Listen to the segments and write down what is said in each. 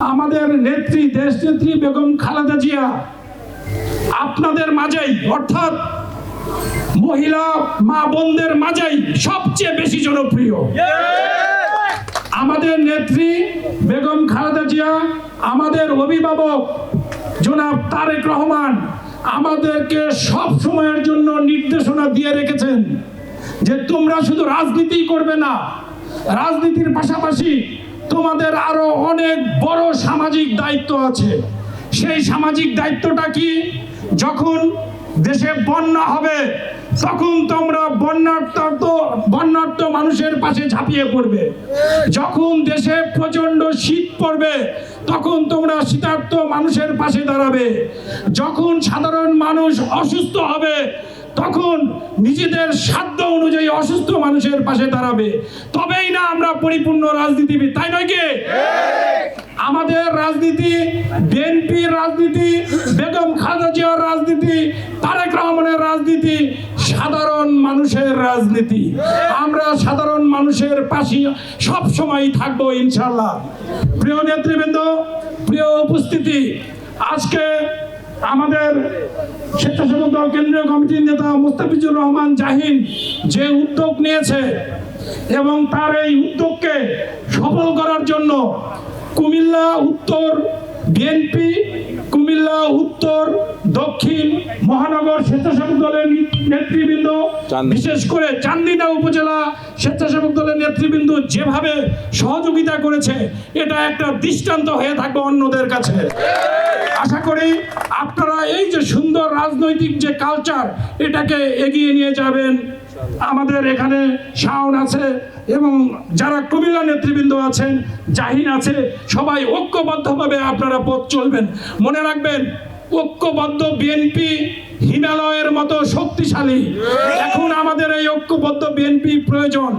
আমাদের নেত্রী দেশ নেত্রী বেগম খালেদা জিয়া, আপনাদের মাঝেই, অর্থাৎ মহিলা মা বোনদের মাঝেই সবচেয়ে বেশি জনপ্রিয়। আমাদের নেত্রী বেগম খালেদা জিয়া, আমাদের অভিভাবক জনাব তারেক রহমান, আমাদেরকে সব সময়ের জন্য নির্দেশনা দিয়ে রেখেছেন যে তোমরা শুধু রাজনীতি করবে না, রাজনীতির পাশাপাশি তোমাদের আরও অনেক বড় সামাজিক দায়িত্ব আছে। সেই সামাজিক দায়িত্বটা কি? যখন দেশে বন্যা হবে, তখন তোমরা বন্যার্থ বন্যার্থ মানুষের পাশে ঝাঁপিয়ে পড়বে। যখন দেশে প্রচণ্ড শীত পড়বে, তখন তোমরা শীতার্থ মানুষের পাশে দাঁড়াবে। যখন সাধারণ মানুষ অসুস্থ হবে তখন নিজেদের সাধ্য অনুযায়ী অসুস্থ মানুষের পাশে দাঁড়াবে। তবেই না আমরা পরিপূর্ণ রাজনীতিবিদ, তাই নয় কি? আমাদের রাজনীতি, বিএনপির রাজনীতি, বেগম খালেদা জিয়ার রাজনীতি, তারেক রহমানের রাজনীতি, সাধারণ মানুষের রাজনীতি। আমরা সাধারণ মানুষের পাশে সব সময় থাকব ইনশাল্লাহ প্রিয় নেতৃবৃন্দ, প্রিয় উপস্থিতি, আজকে আমাদের স্বেচ্ছাসেবক দল, কেন্দ্রীয় কমিটির নেতা মুস্তাফিজুর রহমান জাহিন যে উদ্যোগ নিয়েছে এবং তার এই উদ্যোগকে সফল করার জন্য কুমিল্লা উত্তর বিএনপি, কুমিল্লা উত্তর দক্ষিণ মহানগর স্বেচ্ছাসেবক দলের নেতৃবৃন্দ বিশেষ করে চান্দিনা উপজেলা স্বেচ্ছাসেবক দলের নেতৃবৃন্দ যেভাবে সহযোগিতা করেছে এটা একটা দৃষ্টান্ত হয়ে থাকবে অন্যদের কাছে। আশা করি আপনারা এই যে সুন্দর রাজনৈতিক যে কালচার এটাকে এগিয়ে নিয়ে যাবেন। আমাদের এখানে শাওন আছে এবং যারা কুমিল্লা নেতৃবৃন্দ আছেন জাহিন আছে সবাই ঐক্যবদ্ধভাবে আপনারা পথ চলবেন। মনে রাখবেন ঐক্যবদ্ধ বিএনপি হিমালয়ের মতো শক্তিশালী। এখন আমাদের এই ঐক্যবদ্ধ বিএনপি প্রয়োজন।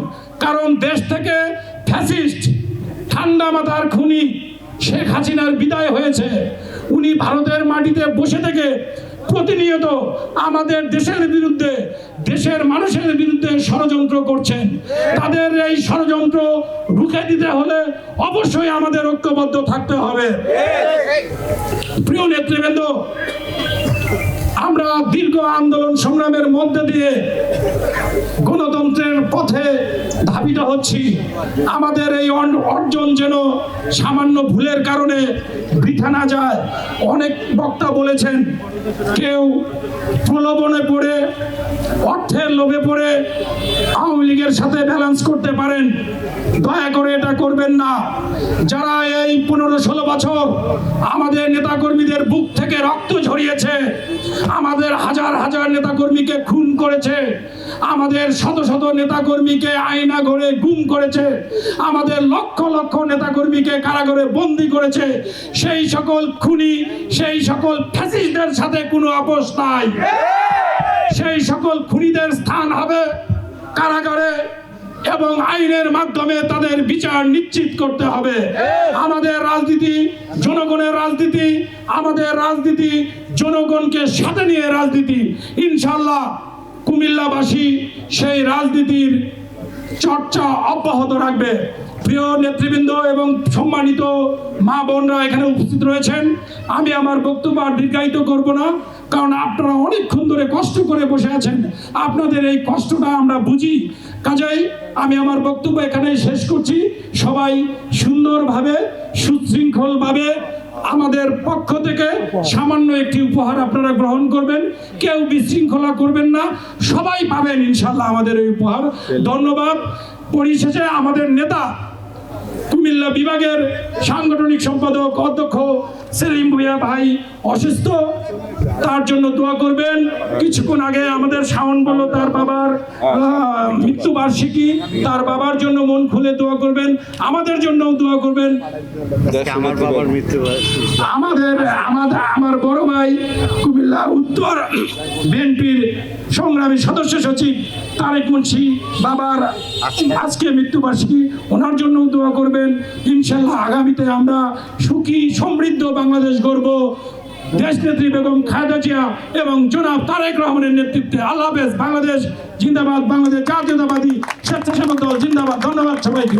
কারণ দেশ থেকে ফ্যাসিস্ট ঠান্ডা মাথার খুনি শেখ হাসিনার বিদায় হয়েছে। উনি ভারতের মাটিতে বসে থেকে প্রতিনিয়ত আমাদের দেশের বিরুদ্ধে, দেশের মানুষের বিরুদ্ধে ষড়যন্ত্র করছেন। তাদের এই ষড়যন্ত্র রুখে দিতে হলে অবশ্যই আমাদের ঐক্যবদ্ধ থাকতে হবে। প্রিয় নেতৃবৃন্দ, আমরা দীর্ঘ আন্দোলন সংগ্রামের মধ্যে দিয়ে গণতন্ত্রের পথে ধাবিত হচ্ছি। আমাদের এই অর্জন যেন সামান্য ভুলের কারণে বৃথা না যায়। অনেক বক্তা বলেছেন, কেউ প্রলোভনে পড়ে, অর্থের লোভে পড়ে আওয়ামী লীগের সাথে ব্যালেন্স করতে পারেন। দয়া করে এটা করবেন না। যারা এই পনেরো ষোলো বছর আমাদের নেতাকর্মীদের বুক থেকে রক্ত ঝরিয়েছে, আমাদের হাজার হাজার নেতাকর্মীকে খুন করেছে, আমাদের শত শত নেতাকর্মীকে আয়না ঘরে গুম করেছে, আমাদের লক্ষ লক্ষ নেতাকর্মীকে কারাগারে বন্দি করেছে, সেই সকল খুনি, সেই সকল ফ্যাসিস্টদের সাথে কোনো আপোষ নাই। সেই সকল খুনিদের স্থান হবে কারাগারে। এবং আইনের মাধ্যমে তাদের বিচার নিশ্চিত করতে হবে। আমাদের রাজনীতি জনগণের রাজনীতি আমাদের রাজনীতি জনগণকে সাথে নিয়ে রাজনীতি। ইনশাল্লাহ কুমিল্লাবাসী সেই রাজনীতির চর্চা অব্যাহত রাখবে। প্রিয় নেতৃবৃন্দ এবং সম্মানিত মা বোনরা এখানে উপস্থিত রয়েছেন। আমি আমার বক্তব্য আর দীর্ঘায়িত করব না কারণ আপনারা অনেকক্ষণ ধরে কষ্ট করে বসে আছেন। আপনাদের এই কষ্টটা আমরা বুঝি। কাজেই আমি আমার বক্তব্য এখানেই শেষ করছি। সবাই সুন্দরভাবে, সুশৃঙ্খলভাবে আমাদের পক্ষ থেকে সামান্য একটি উপহার আপনারা গ্রহণ করবেন। কেউ বিশৃঙ্খলা করবেন না। সবাই পাবেন ইনশাল্লাহ আমাদের এই উপহার। ধন্যবাদ। পরিশেষে আমাদের নেতা কুমিল্লা বিভাগের সাংগঠনিক সম্পাদক অধ্যক্ষ সেলিম ভুইয়া ভাই অসুস্থ তার জন্য দোয়া করবেন। কিছুক্ষণ আগে আমাদের শাওন বলল তার বাবার মৃত্যুবার্ষিকী তার বাবার জন্য মন খুলে দোয়া করবেন আমাদের জন্যও দোয়া করবেন। আমার বাবার মৃত্যু আমাদের আমাদের আমার বড় ভাই কুমিল্লা উত্তর বিএনপির সংগ্রামী সদস্য সচিব তারেক মুন্সি বাবার আজকে মৃত্যুবার্ষিকী ওনার জন্য দোয়া করবেন। ইনশাল্লাহ আগামীতে আমরা সুখী, সমৃদ্ধ বাংলাদেশ গড়ব। দেশ নেত্রী বেগম খায়দা জিয়া এবং জনাব তারেক রহমানের নেতৃত্বে। আল্লাহ হাফেজ, বাংলাদেশ জিন্দাবাদ, বাংলাদেশ জাতীয়তাবাদী স্বেচ্ছাসেবক দল জিন্দাবাদ। ধন্যবাদ সবাইকে।